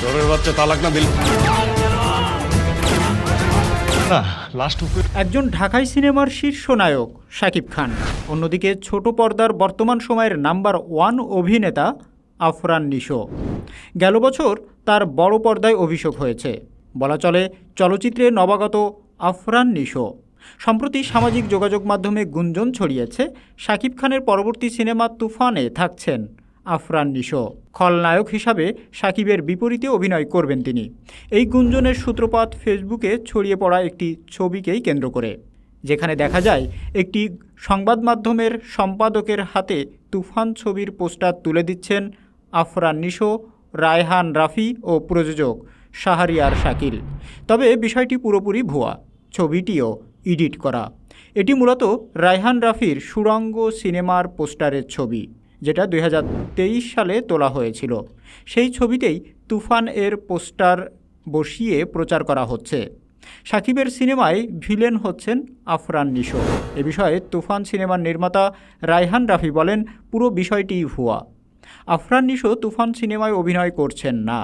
সরের বাচ্চা। তালাক না দিল। একজন ঢাকাই সিনেমার শীর্ষ নায়ক শাকিব খান। অন্যদিকে ছোট পর্দার বর্তমান সময়ের নাম্বার ওয়ান অভিনেতা আফরান নিশো। গেল বছর তার বড় পর্দায় অভিষেক হয়েছে। বলা চলে চলচ্চিত্রে নবাগত আফরান নিশো। সম্প্রতি সামাজিক যোগাযোগ মাধ্যমে গুঞ্জন ছড়িয়েছে শাকিব খানের পরবর্তী সিনেমা তুফানে থাকছেন। আফরান নিশো। খলনায়ক হিসাবে সাকিবের বিপরীতে অভিনয় করবেন তিনি। এই গুঞ্জনের সূত্রপাত ফেসবুকে ছড়িয়ে পড়া একটি ছবিকেই কেন্দ্র করে। যেখানে দেখা যায়, একটি সংবাদ মাধ্যমের সম্পাদকের হাতে তুফান ছবির পোস্টার তুলে দিচ্ছেন আফরান নিশো, রায়হান রাফি ও প্রযোজক শাহরিয়ার শাকিল। তবে বিষয়টি পুরোপুরি ভুয়া, ছবিটিও এডিট করা। এটি মূলত রায়হান রাফির সুরঙ্গ সিনেমার পোস্টারের ছবি। যেটা দুই হাজার তেইশ সালে তোলা হয়েছিল। সেই ছবিতেই তুফান এর পোস্টার বসিয়ে প্রচার করা হচ্ছে। সাকিবের সিনেমায় ভিলেন হচ্ছেন আফরান নিশো। এ বিষয়ে তুফান সিনেমার নির্মাতা রায়হান রাফি বলেন, পুরো বিষয়টি ভুয়া। আফরান নিশো তুফান সিনেমায় অভিনয় করছেন না।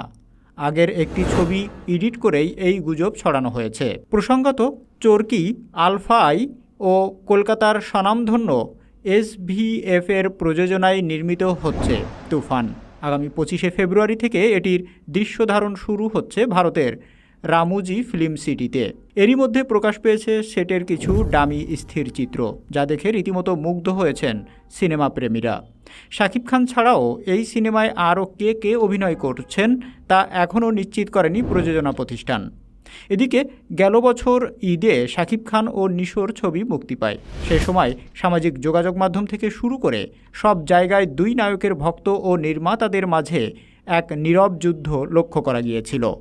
আগের একটি ছবি এডিট করেই এই গুজব ছড়ানো হয়েছে। প্রসঙ্গত, চরকি, আলফা আই ও কলকাতার স্বনামধন্য এসভিএফ এর প্রযোজনায় নির্মিত হচ্ছে তুফান। আগামী পঁচিশে ফেব্রুয়ারি থেকে এটির দৃশ্য ধারণ শুরু হচ্ছে ভারতের রামুজি ফিল্ম সিটিতে। এরই মধ্যে প্রকাশ পেয়েছে সেটের কিছু ডামি স্থির চিত্র, যা দেখে রীতিমতো মুগ্ধ হয়েছেন সিনেমা প্রেমীরা। শাকিব খান ছাড়াও এই সিনেমায় আরও কে কে অভিনয় করছেন তা এখনও নিশ্চিত করেনি প্রযোজনা প্রতিষ্ঠান। এদিকে গেল বছর ঈদে শাকিব খান ও নিশোর ছবি মুক্তি পায়। সে সময় সামাজিক যোগাযোগ মাধ্যম থেকে শুরু করে সব জায়গায় দুই নায়কের ভক্ত ও নির্মাতাদের মাঝে এক নীরব যুদ্ধ লক্ষ্য করা গিয়েছিল।